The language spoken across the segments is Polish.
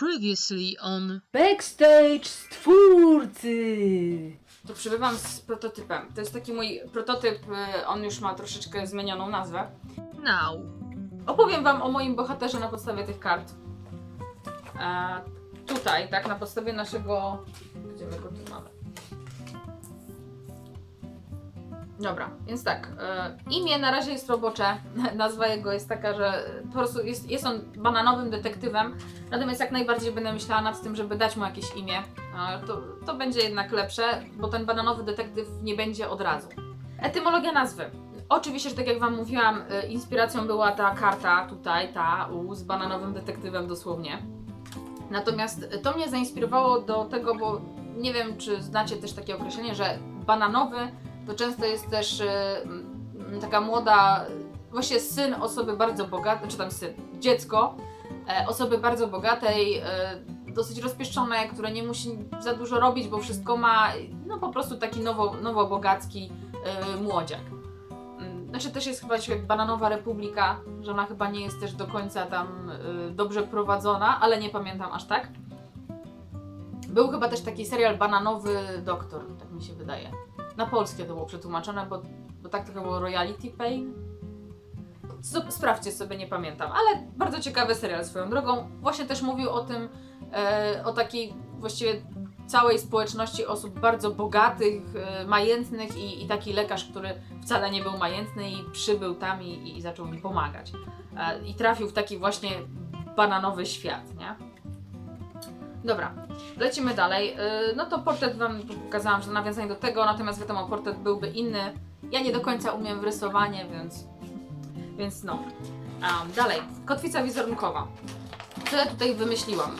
Previously on Backstage stwórcy! Tu przybywam z prototypem. To jest taki mój prototyp, y, on już ma troszeczkę zmienioną nazwę. now. Opowiem wam o moim bohaterze na podstawie tych kart. E, tutaj, tak, na podstawie naszego... Gdzie my go tu mamy? Dobra, więc tak. E, imię na razie jest robocze. Nazwa jego jest taka, że po prostu jest, jest on bananowym detektywem. Natomiast jak najbardziej będę myślała nad tym, żeby dać mu jakieś imię. E, to, to będzie jednak lepsze, bo ten bananowy detektyw nie będzie od razu. Etymologia nazwy. Oczywiście, że tak jak Wam mówiłam, y, inspiracją była ta karta tutaj, ta U z bananowym detektywem dosłownie. Natomiast to mnie zainspirowało do tego, bo nie wiem, czy znacie też takie określenie, że bananowy to często jest też mm, taka młoda, właśnie syn osoby bardzo bogatej, czy tam syn, dziecko e, osoby bardzo bogatej, e, dosyć rozpieszczonej, które nie musi za dużo robić, bo wszystko ma, no po prostu taki nowo, nowobogacki e, młodziak. Mm, Znaczy też jest chyba jak Bananowa Republika, że ona chyba nie jest też do końca tam dobrze prowadzona, ale nie pamiętam aż tak. Był chyba też taki serial Bananowy Doktor, tak mi się wydaje. Na polskie to było przetłumaczone, bo, bo tak chyba było Royalty Pain. Sp- Sprawdźcie sobie, nie pamiętam, ale bardzo ciekawy serial swoją drogą. Właśnie też mówił o tym, e, o takiej właściwie całej społeczności osób bardzo bogatych, e, majętnych i, i taki lekarz, który wcale nie był majętny i przybył tam i, i zaczął mi pomagać. E, I trafił w taki właśnie bananowy świat, nie? Dobra, lecimy dalej. E, No to portret Wam pokazałam, że nawiązanie do tego, natomiast wiadomo, portret byłby inny. Ja nie do końca umiem w rysowanie, więc, więc no. Um, dalej, kotwica wizerunkowa. Co ja tutaj wymyśliłam?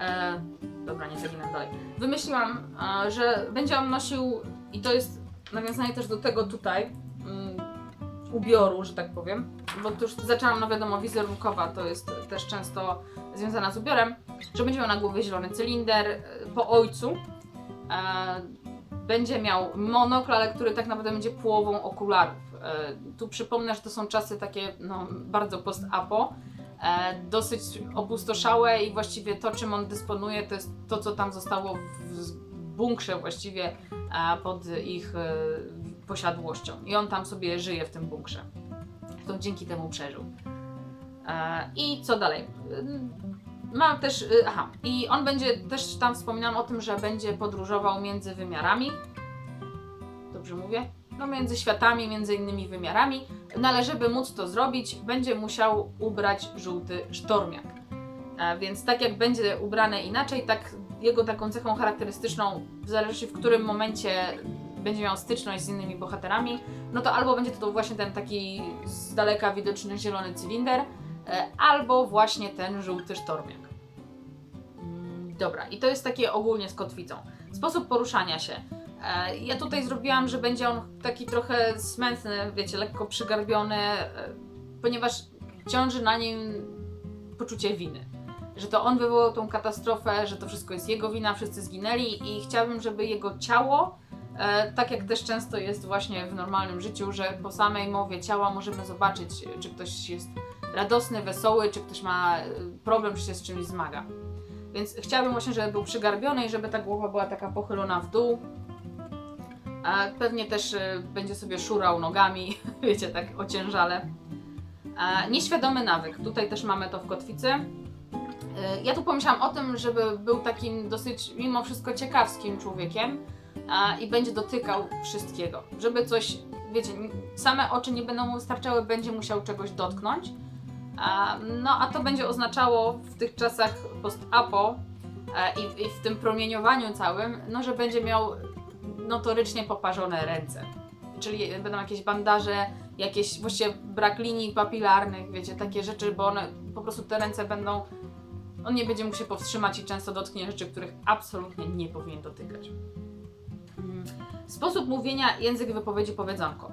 E, dobra, nie zaginam dalej. Wymyśliłam, e, że będzie on nosił, i to jest nawiązanie też do tego tutaj, ubioru, że tak powiem, bo to już zaczęłam, no wiadomo, wizerunkowa to jest też często związana z ubiorem, że będzie miał na głowie zielony cylinder e, po ojcu. E, będzie miał monokl, ale który tak naprawdę będzie połową okularów. E, tu przypomnę, że to są czasy takie no, bardzo post-apo, dosyć opustoszałe i właściwie to, czym on dysponuje, to jest to, co tam zostało w bunkrze właściwie pod ich posiadłością. I on tam sobie żyje w tym bunkrze. To dzięki temu przeżył. E, I co dalej? Mam też, y, aha, i on będzie, też tam wspominałam o tym, że będzie podróżował między wymiarami. Dobrze mówię? No między światami, między innymi wymiarami. No ale żeby móc to zrobić, będzie musiał ubrać żółty sztormiak. E, więc tak jak będzie ubrane inaczej, tak jego taką cechą charakterystyczną, w zależności w którym momencie będzie miał styczność z innymi bohaterami, no to albo będzie to właśnie ten taki z daleka widoczny zielony cylinder, e, albo właśnie ten żółty sztormiak. Mm, Dobra, i to jest takie ogólnie z kotwicą. Sposób poruszania się. E, Ja tutaj zrobiłam, że będzie on taki trochę smętny, wiecie, lekko przygarbiony, e, ponieważ ciąży na nim poczucie winy. Że to on wywołał tą katastrofę, że to wszystko jest jego wina, wszyscy zginęli i chciałabym, żeby jego ciało, tak jak też często jest właśnie w normalnym życiu, że po samej mowie ciała możemy zobaczyć, czy ktoś jest radosny, wesoły, czy ktoś ma e, problem, czy się z czymś zmaga. Więc chciałabym właśnie, żeby był przygarbiony i żeby ta głowa była taka pochylona w dół. Pewnie też e, będzie sobie szurał nogami, wiecie, tak ociężale. Nieświadomy nawyk. Tutaj też mamy to w kotwicy. E, Ja tu pomyślałam o tym, żeby był takim dosyć mimo wszystko ciekawskim człowiekiem a, i będzie dotykał wszystkiego. Żeby coś, wiecie, same oczy nie będą mu wystarczały, będzie musiał czegoś dotknąć. A, no a to będzie oznaczało w tych czasach post-apo e, i, i w tym promieniowaniu całym, no że będzie miał notorycznie poparzone ręce. Czyli będą jakieś bandaże, jakieś właściwie brak linii papilarnych, wiecie, takie rzeczy, bo one po prostu te ręce będą. On nie będzie mógł się powstrzymać i często dotknie rzeczy, których absolutnie nie powinien dotykać. Sposób mówienia, język wypowiedzi, powiedzonko.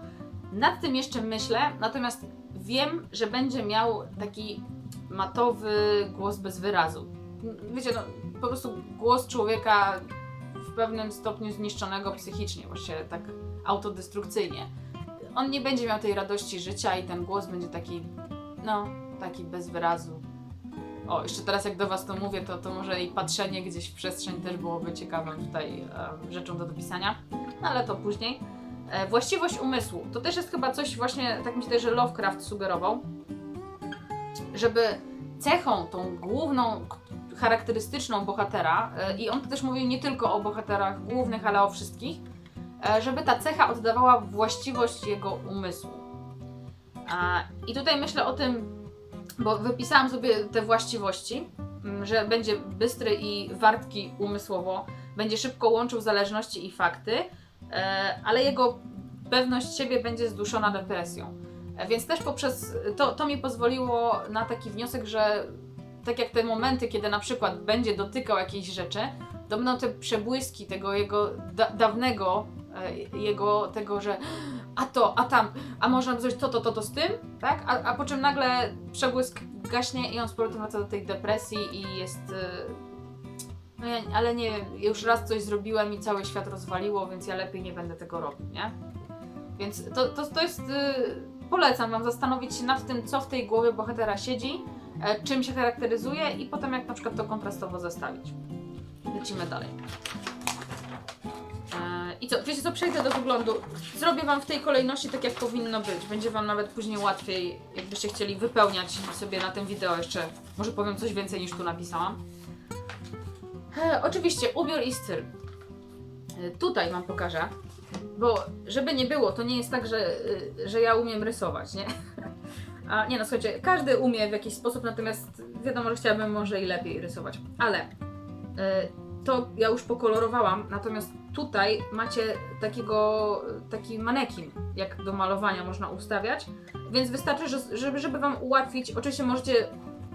Nad tym jeszcze myślę, natomiast wiem, że będzie miał taki matowy głos bez wyrazu. Wiecie, no, po prostu głos człowieka w pewnym stopniu zniszczonego psychicznie, właściwie tak autodestrukcyjnie. On nie będzie miał tej radości życia i ten głos będzie taki, no, taki bez wyrazu. O, jeszcze teraz jak do Was to mówię, to, to może i patrzenie gdzieś w przestrzeń też byłoby ciekawym tutaj e, rzeczą do dopisania, no ale to później. E, właściwość umysłu. To też jest chyba coś właśnie, tak myślę, że Lovecraft sugerował, żeby cechą tą główną, charakterystyczną bohatera, e, i on też mówił nie tylko o bohaterach głównych, ale o wszystkich, e, żeby ta cecha oddawała właściwość jego umysłu. A, I tutaj myślę o tym, bo wypisałam sobie te właściwości, m, że będzie bystry i wartki umysłowo, będzie szybko łączył zależności i fakty, e, ale jego pewność siebie będzie zduszona depresją. E, Więc też poprzez to, to mi pozwoliło na taki wniosek, że tak jak te momenty, kiedy na przykład będzie dotykał jakiejś rzeczy, to będą te przebłyski tego jego da dawnego, jego tego, że a to, a tam, a można coś to, to, to, to z tym, tak? A, a po czym nagle przebłysk gaśnie i on z powrotem wraca do tej depresji i jest... y, No ja, ale nie już raz coś zrobiłem i cały świat rozwaliło, więc ja lepiej nie będę tego robił, nie? Więc to, to, to jest... y, Polecam Wam zastanowić się nad tym, co w tej głowie bohatera siedzi, e, czym się charakteryzuje i potem jak na przykład to kontrastowo zestawić. Lecimy dalej. E, I co, wiecie co, przejdę do wyglądu. Zrobię Wam w tej kolejności tak jak powinno być. Będzie Wam nawet później łatwiej, jakbyście chcieli wypełniać sobie na tym wideo jeszcze. Może powiem coś więcej niż tu napisałam. E, oczywiście ubiór i styl. E, tutaj Wam pokażę. Bo żeby nie było, to nie jest tak, że, y, że ja umiem rysować, nie? A nie no, słuchajcie, każdy umie w jakiś sposób, natomiast wiadomo, że chciałabym może i lepiej rysować. Ale y, to ja już pokolorowałam, natomiast tutaj macie takiego, taki manekin, jak do malowania można ustawiać, więc wystarczy, że, żeby, żeby Wam ułatwić, oczywiście możecie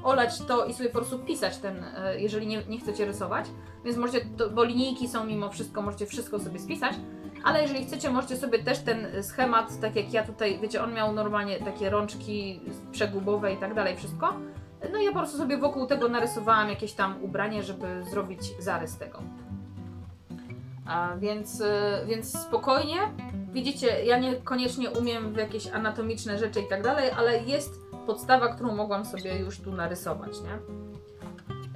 olać to i sobie po prostu pisać ten, y, jeżeli nie, nie chcecie rysować, więc możecie, to, bo linijki są mimo wszystko, możecie wszystko sobie spisać, ale jeżeli chcecie, możecie sobie też ten schemat, tak jak ja tutaj, wiecie, on miał normalnie takie rączki przegubowe i tak dalej, wszystko. No ja po prostu sobie wokół tego narysowałam jakieś tam ubranie, żeby zrobić zarys tego. A więc, y, więc spokojnie. Widzicie, ja niekoniecznie umiem w jakieś anatomiczne rzeczy i tak dalej, ale jest podstawa, którą mogłam sobie już tu narysować, nie?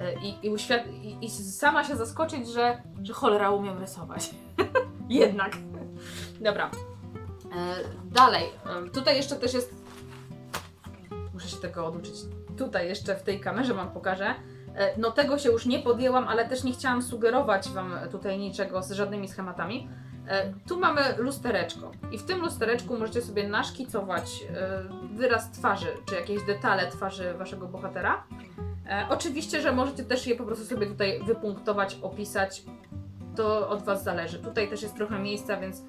Y, I, i, uświad- i, i sama się zaskoczyć, że, że cholera umiem rysować. Jednak. Dobra. E, dalej. Tutaj jeszcze też jest. Muszę się tego oduczyć. Tutaj jeszcze w tej kamerze Wam pokażę. E, no tego się już nie podjęłam, ale też nie chciałam sugerować Wam tutaj niczego z żadnymi schematami. E, tu mamy lustereczko i w tym lustereczku możecie sobie naszkicować e, wyraz twarzy, czy jakieś detale twarzy Waszego bohatera. Oczywiście, że możecie też je po prostu sobie tutaj wypunktować, opisać. To od Was zależy. Tutaj też jest trochę miejsca, więc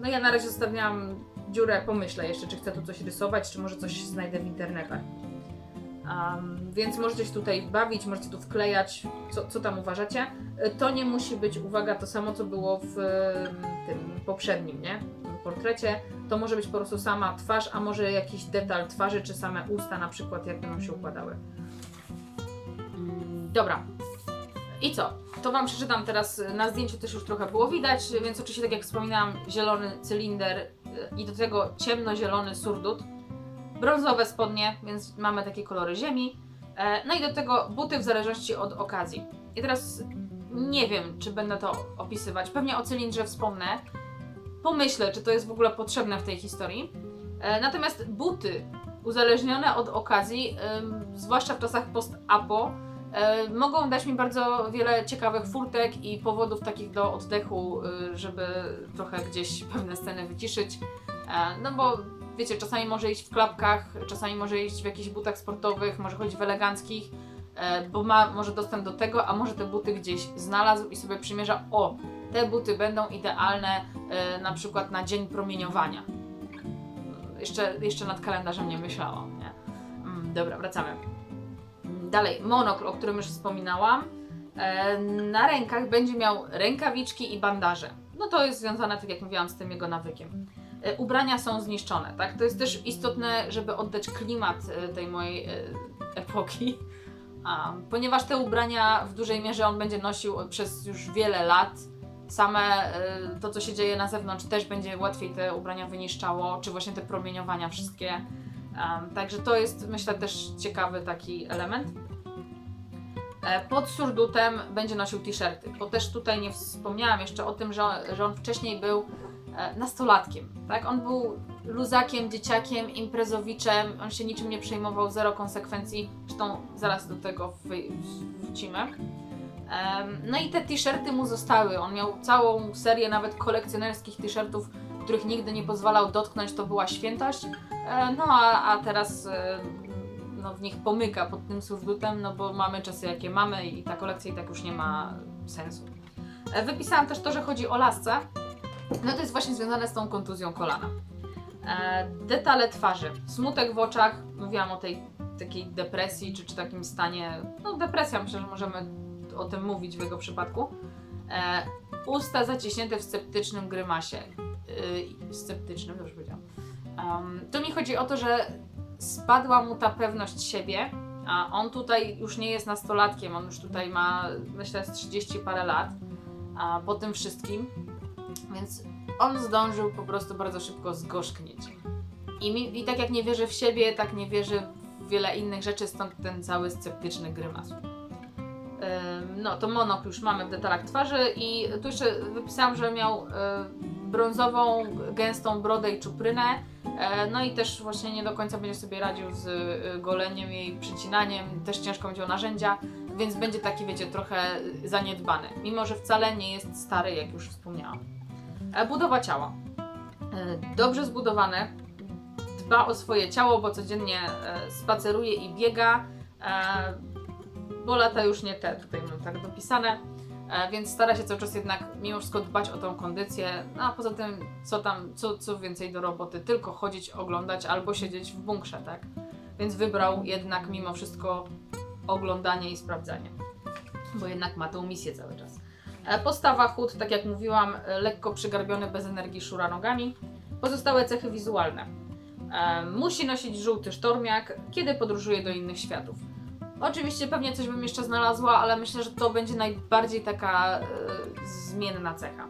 no ja na razie zostawiałam dziurę, pomyślę jeszcze, czy chcę tu coś rysować, czy może coś znajdę w internetach. Um, więc możecie się tutaj bawić, możecie tu wklejać, co, co tam uważacie. E, To nie musi być, uwaga, to samo, co było w em, tym poprzednim, nie? W portrecie. To może być po prostu sama twarz, a może jakiś detal twarzy, czy same usta na przykład, jak będą się układały. Mm, Dobra. I co? To Wam przeczytam teraz, y, na zdjęciu też już trochę było widać, więc oczywiście tak jak wspominałam, zielony cylinder y, i do tego ciemnozielony surdut. Brązowe spodnie, więc mamy takie kolory ziemi. E, No i do tego buty w zależności od okazji. I teraz nie wiem, czy będę to opisywać. Pewnie o cylindrze wspomnę. Pomyślę, czy to jest w ogóle potrzebne w tej historii. E, Natomiast buty uzależnione od okazji, zwłaszcza w czasach post-apo, e, mogą dać mi bardzo wiele ciekawych furtek i powodów takich do oddechu, y, żeby trochę gdzieś pewne sceny wyciszyć. No bo wiecie, czasami może iść w klapkach, czasami może iść w jakichś butach sportowych, może chodzić w eleganckich, e, bo ma może dostęp do tego, a może te buty gdzieś znalazł i sobie przymierza, o, te buty będą idealne e, na przykład na dzień promieniowania. Jeszcze, jeszcze nad kalendarzem nie myślałam, nie? Mm, dobra, wracamy. Dalej, monokl, o którym już wspominałam. E, na rękach będzie miał rękawiczki i bandaże. No to jest związane, tak jak mówiłam, z tym jego nawykiem. E, ubrania są zniszczone, tak? To jest też istotne, żeby oddać klimat e, tej mojej e, epoki. A, ponieważ te ubrania w dużej mierze on będzie nosił przez już wiele lat. Same to, co się dzieje na zewnątrz, też będzie łatwiej te ubrania wyniszczało, czy właśnie te promieniowania wszystkie. Także to jest, myślę, też ciekawy taki element. Pod surdutem będzie nosił t-shirty, bo też tutaj nie wspomniałam jeszcze o tym, że on, że on wcześniej był nastolatkiem, tak? On był luzakiem, dzieciakiem, imprezowiczem, on się niczym nie przejmował, zero konsekwencji, zresztą zaraz do tego wrócimy. No i te t-shirty mu zostały, on miał całą serię nawet kolekcjonerskich t-shirtów, których nigdy nie pozwalał dotknąć, to była świętość. E, No a, a teraz e, no, w nich pomyka pod tym surdutem, no bo mamy czasy jakie mamy i ta kolekcja i tak już nie ma sensu. E, Wypisałam też to, że chodzi o lasce. No to jest właśnie związane z tą kontuzją kolana. E, detale twarzy, smutek w oczach, mówiłam o tej takiej depresji, czy, czy takim stanie, no depresja, myślę, że możemy o tym mówić w jego przypadku. E, usta zaciśnięte w sceptycznym grymasie. Yy, sceptycznym, dobrze powiedziałam. Um, tu mi chodzi o to, że spadła mu ta pewność siebie, a on tutaj już nie jest nastolatkiem, on już tutaj ma, myślę, z 30 parę lat a, po tym wszystkim, więc on zdążył po prostu bardzo szybko zgorzknieć. I, mi, I tak jak nie wierzy w siebie, tak nie wierzy w wiele innych rzeczy, stąd ten cały sceptyczny grymas. Ym, No, to monok już mamy w detalach twarzy i tu jeszcze wypisałam, że miał y, brązową, gęstą brodę i czuprynę. E, No i też właśnie nie do końca będzie sobie radził z y, goleniem i przycinaniem, też ciężko będzie narzędzia, więc będzie taki, wiecie, trochę zaniedbany, mimo że wcale nie jest stary, jak już wspomniałam. E, Budowa ciała. E, Dobrze zbudowany, dba o swoje ciało, bo codziennie e, spaceruje i biega, bo lata już nie te, tutaj mam tak dopisane, więc stara się cały czas jednak mimo wszystko dbać o tą kondycję, no a poza tym co tam, co, co więcej do roboty, tylko chodzić, oglądać albo siedzieć w bunkrze, tak? Więc wybrał jednak mimo wszystko oglądanie i sprawdzanie, bo jednak ma tą misję cały czas. E, Postawa, chód, tak jak mówiłam, e, lekko przygarbiony, bez energii, szura nogami. Pozostałe cechy wizualne. E, Musi nosić żółty sztormiak, kiedy podróżuje do innych światów. Oczywiście pewnie coś bym jeszcze znalazła, ale myślę, że to będzie najbardziej taka zmienna cecha.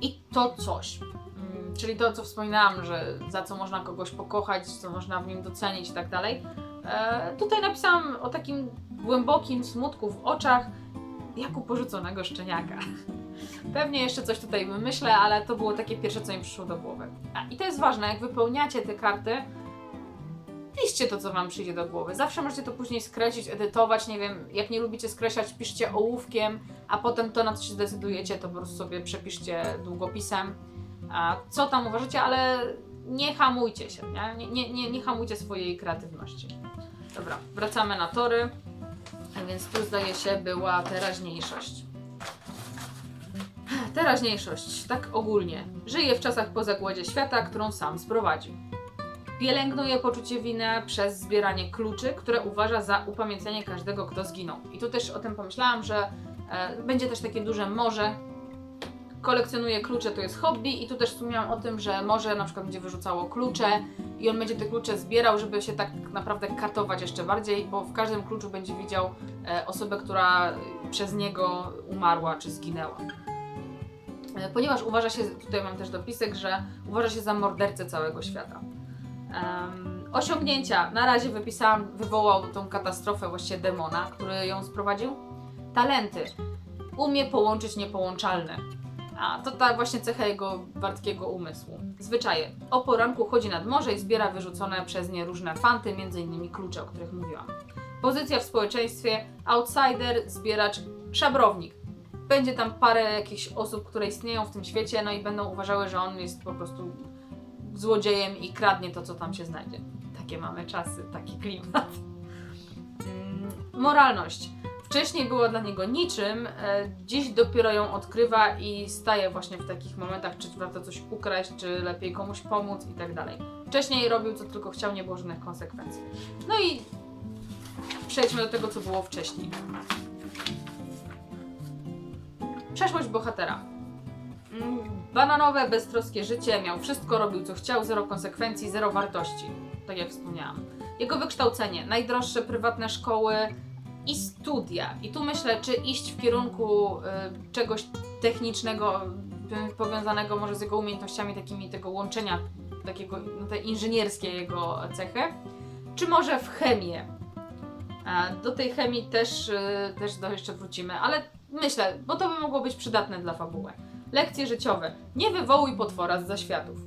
I to coś. Mm, Czyli to, co wspominałam, że za co można kogoś pokochać, co można w nim docenić i tak dalej. Tutaj napisałam o takim głębokim smutku w oczach, jak u porzuconego szczeniaka. Pewnie jeszcze coś tutaj wymyślę, ale to było takie pierwsze, co mi przyszło do głowy. A, I to jest ważne, jak wypełniacie te karty, piszcie to, co Wam przyjdzie do głowy. Zawsze możecie to później skreślić, edytować, nie wiem, jak nie lubicie skreślać, piszcie ołówkiem, a potem to, na co się zdecydujecie, to po prostu sobie przepiszcie długopisem, a co tam uważacie, ale nie hamujcie się, nie? Nie, nie, nie, nie hamujcie swojej kreatywności. Dobra, wracamy na tory. A więc tu zdaje się była teraźniejszość. Teraźniejszość, tak ogólnie. Żyje w czasach po zagładzie świata, którą sam sprowadził. Pielęgnuje poczucie winy przez zbieranie kluczy, które uważa za upamiętnienie każdego, kto zginął. I tu też o tym pomyślałam, że e, będzie też takie duże morze. Kolekcjonuje klucze, to jest hobby i tu też wspomniałam o tym, że morze na przykład będzie wyrzucało klucze i on będzie te klucze zbierał, żeby się tak naprawdę katować jeszcze bardziej, bo w każdym kluczu będzie widział e, osobę, która przez niego umarła czy zginęła. E, Ponieważ uważa się, tutaj mam też dopisek, że uważa się za mordercę całego świata. Em, osiągnięcia. Na razie wypisałam, wywołał tą katastrofę właściwie demona, który ją sprowadził. Talenty. Umie połączyć niepołączalne. A to ta właśnie cecha jego wartkiego umysłu. Zwyczaje. O poranku chodzi nad morze i zbiera wyrzucone przez nie różne fanty, m.in. klucze, o których mówiłam. Pozycja w społeczeństwie. Outsider, zbieracz, szabrownik. Będzie tam parę jakichś osób, które istnieją w tym świecie, no i będą uważały, że on jest po prostu złodziejem i kradnie to, co tam się znajdzie. Takie mamy czasy, taki klimat. Mm, Moralność. Wcześniej była dla niego niczym, e, dziś dopiero ją odkrywa i staje właśnie w takich momentach, czy warto coś ukraść, czy lepiej komuś pomóc i tak dalej. Wcześniej robił co tylko chciał, nie było żadnych konsekwencji. No i przejdźmy do tego, co było wcześniej. Przeszłość bohatera. Mm, Bananowe, beztroskie życie, miał wszystko, robił co chciał, zero konsekwencji, zero wartości, tak jak wspomniałam. Jego wykształcenie, najdroższe prywatne szkoły i studia. I tu myślę, czy iść w kierunku y, czegoś technicznego, y, powiązanego może z jego umiejętnościami takimi tego łączenia, takiego, no, te inżynierskie jego cechy, czy może w chemię. Do tej chemii też, e, też do jeszcze wrócimy, ale myślę, bo to by mogło być przydatne dla fabuły. Lekcje życiowe. Nie wywołuj potwora z zaświatów.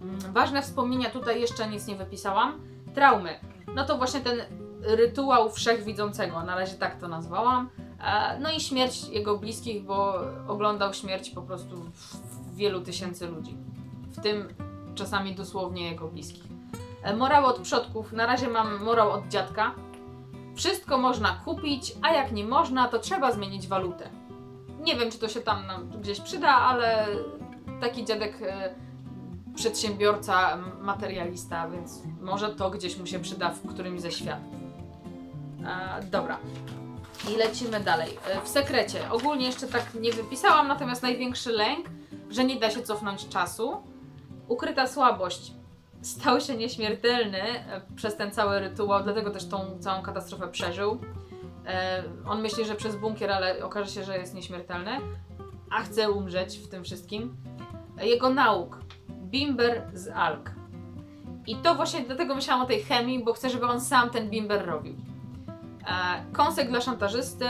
Mm, Ważne wspomnienia, tutaj jeszcze nic nie wypisałam. Traumy. No to właśnie ten rytuał wszechwidzącego, na razie tak to nazwałam. E, No i śmierć jego bliskich, bo oglądał śmierć po prostu wielu tysięcy ludzi. W tym czasami dosłownie jego bliskich. E, Morał od przodków. Na razie mam morał od dziadka. Wszystko można kupić, a jak nie można, to trzeba zmienić walutę. Nie wiem, czy to się tam nam gdzieś przyda, ale taki dziadek e, przedsiębiorca, materialista, więc może to gdzieś mu się przyda w którymś ze światów. Dobra. I lecimy dalej. E, W sekrecie. Ogólnie jeszcze tak nie wypisałam, natomiast największy lęk, że nie da się cofnąć czasu. Ukryta słabość. Stał się nieśmiertelny e, przez ten cały rytuał, dlatego też tą całą katastrofę przeżył. E, On myśli, że przez bunkier, ale okaże się, że jest nieśmiertelny, a chce umrzeć w tym wszystkim. Jego nauk. Bimber z alg. I to właśnie dlatego myślałam o tej chemii, bo chcę, żeby on sam ten bimber robił. E, Kąsek dla szantażysty.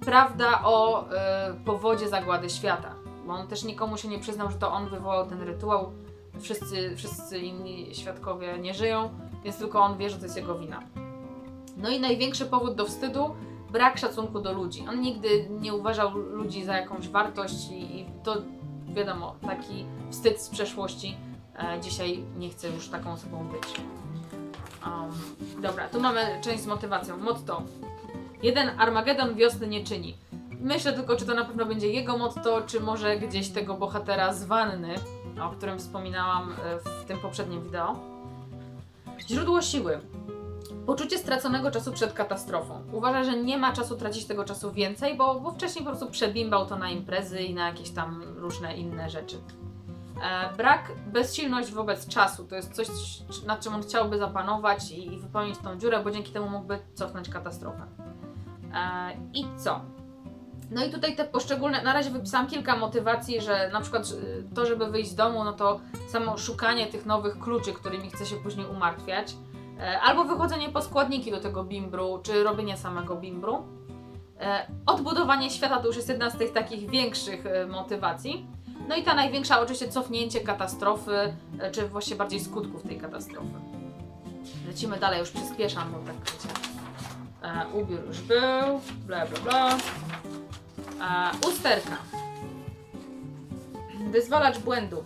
Prawda o e, powodzie zagłady świata. Bo on też nikomu się nie przyznał, że to on wywołał ten rytuał. Wszyscy, wszyscy inni świadkowie nie żyją, więc tylko on wie, że to jest jego wina. No i największy powód do wstydu brak szacunku do ludzi. On nigdy nie uważał ludzi za jakąś wartość i, i to wiadomo, taki wstyd z przeszłości. E, dzisiaj nie chcę już taką osobą być. Dobra, tu mamy część z motywacją. Motto. Jeden Armagedon wiosny nie czyni. Myślę tylko, czy to na pewno będzie jego motto, czy może gdzieś tego bohatera z wanny, o którym wspominałam e, w tym poprzednim wideo. Źródło siły. Poczucie straconego czasu przed katastrofą. Uważa, że nie ma czasu tracić tego czasu więcej, bo, bo wcześniej po prostu przebimbał to na imprezy i na jakieś tam różne inne rzeczy. E, brak, bezsilność wobec czasu. To jest coś, nad czym on chciałby zapanować i, wypełnić tą dziurę, bo dzięki temu mógłby cofnąć katastrofę. E, I co? No i tutaj te poszczególne, na razie wypisałam kilka motywacji, że na przykład y, to, żeby wyjść z domu, no to samo szukanie tych nowych kluczy, którymi chce się później umartwiać, e, albo wychodzenie po składniki do tego bimbru, czy robienie samego bimbru. Odbudowanie świata to już jest jedna z tych takich większych e, motywacji. No i ta największa oczywiście cofnięcie katastrofy, e, czy właściwie bardziej skutków tej katastrofy. Lecimy dalej, już przyspieszam, bo tak wiecie. E, ubiór już był, bla bla bla. E, usterka. Wyzwalacz błędu.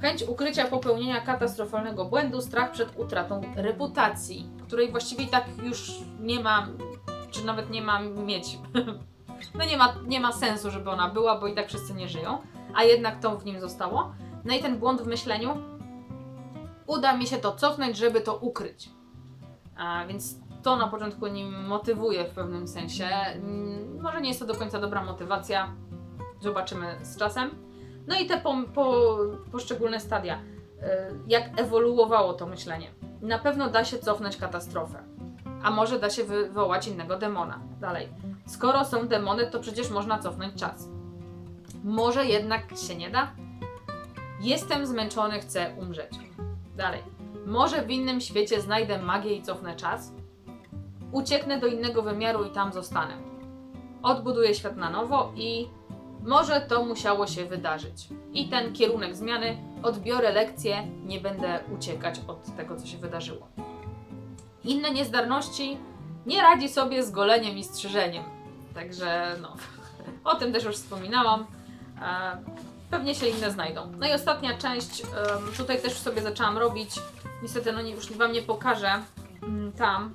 Chęć ukrycia popełnienia katastrofalnego błędu, strach przed utratą reputacji, której właściwie i tak już nie ma, czy nawet nie ma mieć. No nie ma, nie ma sensu, żeby ona była, bo i tak wszyscy nie żyją, a jednak to w nim zostało. No i ten błąd w myśleniu, uda mi się to cofnąć, żeby to ukryć. A więc to na początku nim motywuje w pewnym sensie. Mm, Może nie jest to do końca dobra motywacja, zobaczymy z czasem. No i te po, po, poszczególne stadia. Y, Jak ewoluowało to myślenie. Na pewno da się cofnąć katastrofę. A może da się wywołać innego demona. Dalej. Skoro są demony, to przecież można cofnąć czas. Może jednak się nie da? Jestem zmęczony, chcę umrzeć. Dalej. Może w innym świecie znajdę magię i cofnę czas? Ucieknę do innego wymiaru i tam zostanę. Odbuduję świat na nowo i może to musiało się wydarzyć. I ten kierunek zmiany, odbiorę lekcję, nie będę uciekać od tego, co się wydarzyło. Inne niezdarności nie radzi sobie z goleniem i strzyżeniem. Także no, o tym też już wspominałam. Pewnie się inne znajdą. No i ostatnia część, tutaj też sobie zaczęłam robić. Niestety, no już Wam nie pokażę mm, tam.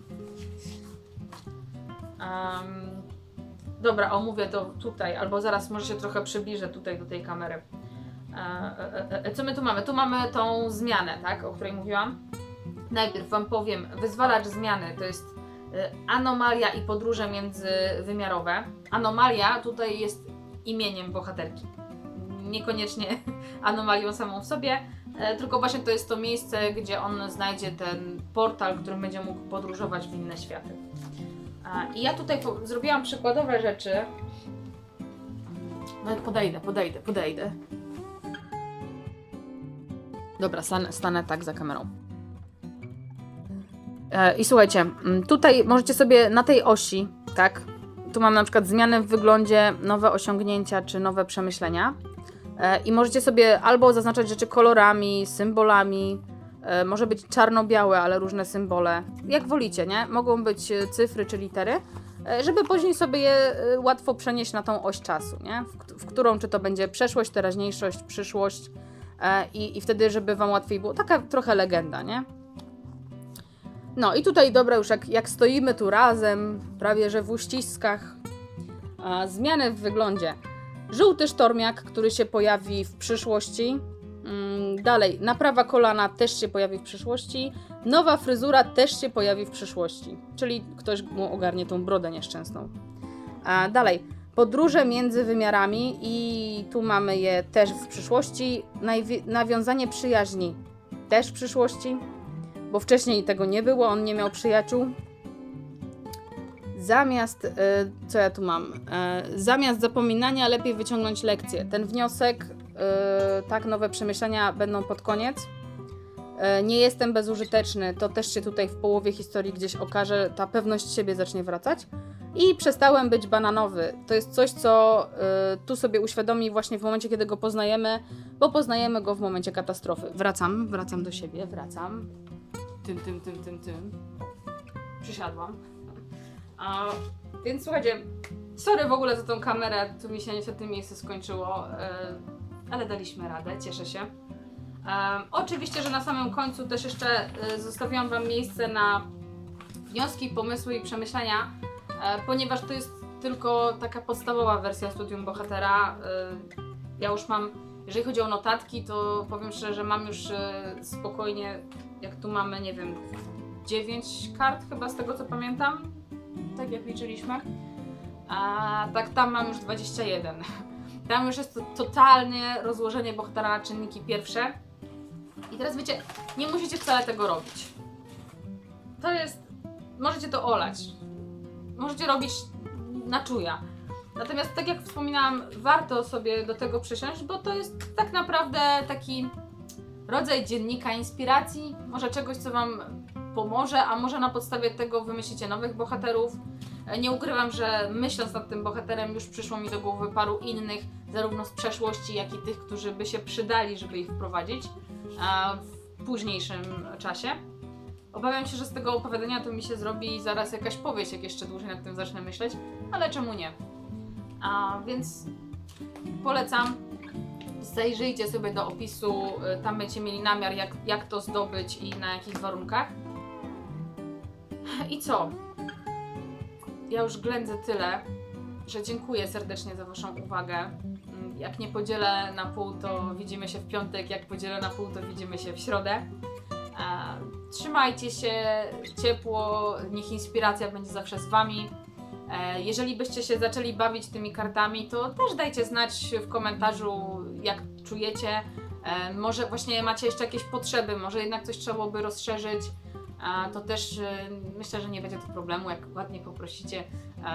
Dobra, omówię to tutaj, albo zaraz może się trochę przybliżę tutaj do tej kamery. E, e, e, co my tu mamy? Tu mamy tą zmianę, tak, o której mówiłam. Najpierw Wam powiem, wyzwalacz zmiany to jest anomalia i podróże międzywymiarowe. Anomalia tutaj jest imieniem bohaterki. Niekoniecznie anomalią samą w sobie, e, tylko właśnie to jest to miejsce, gdzie on znajdzie ten portal, którym będzie mógł podróżować w inne światy. I ja tutaj zrobiłam przykładowe rzeczy. Nawet podejdę, podejdę, podejdę. Dobra, stanę, stanę tak za kamerą. E, I słuchajcie, tutaj możecie sobie na tej osi, tak, tu mam na przykład zmiany w wyglądzie, nowe osiągnięcia czy nowe przemyślenia. E, I możecie sobie albo zaznaczać rzeczy kolorami, symbolami, e, może być czarno-białe, ale różne symbole, jak wolicie, nie? Mogą być e, cyfry czy litery, żeby później sobie je łatwo przenieść na tą oś czasu, nie? W, kt- w którą czy to będzie przeszłość, teraźniejszość, przyszłość i, i wtedy, żeby Wam łatwiej było. Taka trochę legenda, nie? No i tutaj, dobra, już jak, jak stoimy tu razem, prawie że w uściskach, a, zmiany w wyglądzie. Żółty sztormiak, który się pojawi w przyszłości. Mm, dalej, naprawa kolana też się pojawi w przyszłości. Nowa fryzura też się pojawi w przyszłości. Czyli ktoś mu ogarnie tą brodę nieszczęsną. A dalej, podróże między wymiarami i tu mamy je też w przyszłości. Nawiązanie przyjaźni też w przyszłości bo wcześniej tego nie było, on nie miał przyjaciół. Zamiast, e, co ja tu mam? E, zamiast zapominania, lepiej wyciągnąć lekcję. Ten wniosek, e, tak, nowe przemyślenia będą pod koniec. Nie jestem bezużyteczny, to też się tutaj w połowie historii gdzieś okaże, ta pewność siebie zacznie wracać. I przestałem być bananowy. To jest coś, co tu sobie uświadomi właśnie w momencie, kiedy go poznajemy, bo poznajemy go w momencie katastrofy. Wracam, wracam do siebie, wracam tym, tym, tym, tym, tym. Przysiadłam. A, więc słuchajcie, sorry w ogóle za tą kamerę, tu mi się niestety miejsce skończyło, e, ale daliśmy radę, cieszę się. E, oczywiście, że na samym końcu też jeszcze e, zostawiłam Wam miejsce na wnioski, pomysły i przemyślenia, ponieważ to jest tylko taka podstawowa wersja studium bohatera. Ja już mam, jeżeli chodzi o notatki, to powiem szczerze, że mam już e, spokojnie jak tu mamy, nie wiem, 9 kart chyba z tego co pamiętam, tak jak liczyliśmy. A tak tam mam już 21. Tam już jest to totalnie rozłożenie bohatera na czynniki pierwsze. I teraz wiecie, nie musicie wcale tego robić. To jest. Możecie to olać. Możecie robić na czuja. Natomiast, tak jak wspominałam, warto sobie do tego przysiąść, bo to jest tak naprawdę taki rodzaj dziennika inspiracji, może czegoś, co Wam pomoże, a może na podstawie tego wymyślicie nowych bohaterów. Nie ukrywam, że myśląc nad tym bohaterem już przyszło mi do głowy paru innych, zarówno z przeszłości, jak i tych, którzy by się przydali, żeby ich wprowadzić w późniejszym czasie. Obawiam się, że z tego opowiadania to mi się zrobi zaraz jakaś powieść, jak jeszcze dłużej nad tym zacznę myśleć, ale czemu nie? A więc polecam zajrzyjcie sobie do opisu, y, tam będziecie mieli namiar, jak, jak to zdobyć i na jakich warunkach. I co? Ja już ględzę tyle, że dziękuję serdecznie za Waszą uwagę. Mm, Jak nie podzielę na pół, to widzimy się w piątek, jak podzielę na pół, to widzimy się w środę. E, Trzymajcie się ciepło, niech inspiracja będzie zawsze z Wami. E, Jeżeli byście się zaczęli bawić tymi kartami, to też dajcie znać w komentarzu, jak czujecie. E, Może właśnie macie jeszcze jakieś potrzeby, może jednak coś trzeba byłoby rozszerzyć. To też e, myślę, że nie będzie to problemu, jak ładnie poprosicie,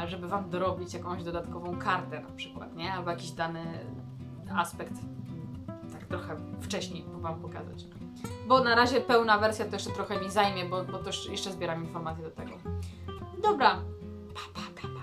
żeby Wam dorobić jakąś dodatkową kartę na przykład, nie? Albo jakiś dany aspekt tak trochę wcześniej Wam pokazać. Bo na razie pełna wersja to jeszcze trochę mi zajmie, bo, bo też jeszcze zbieram informacje do tego. Dobra, 哒哒哒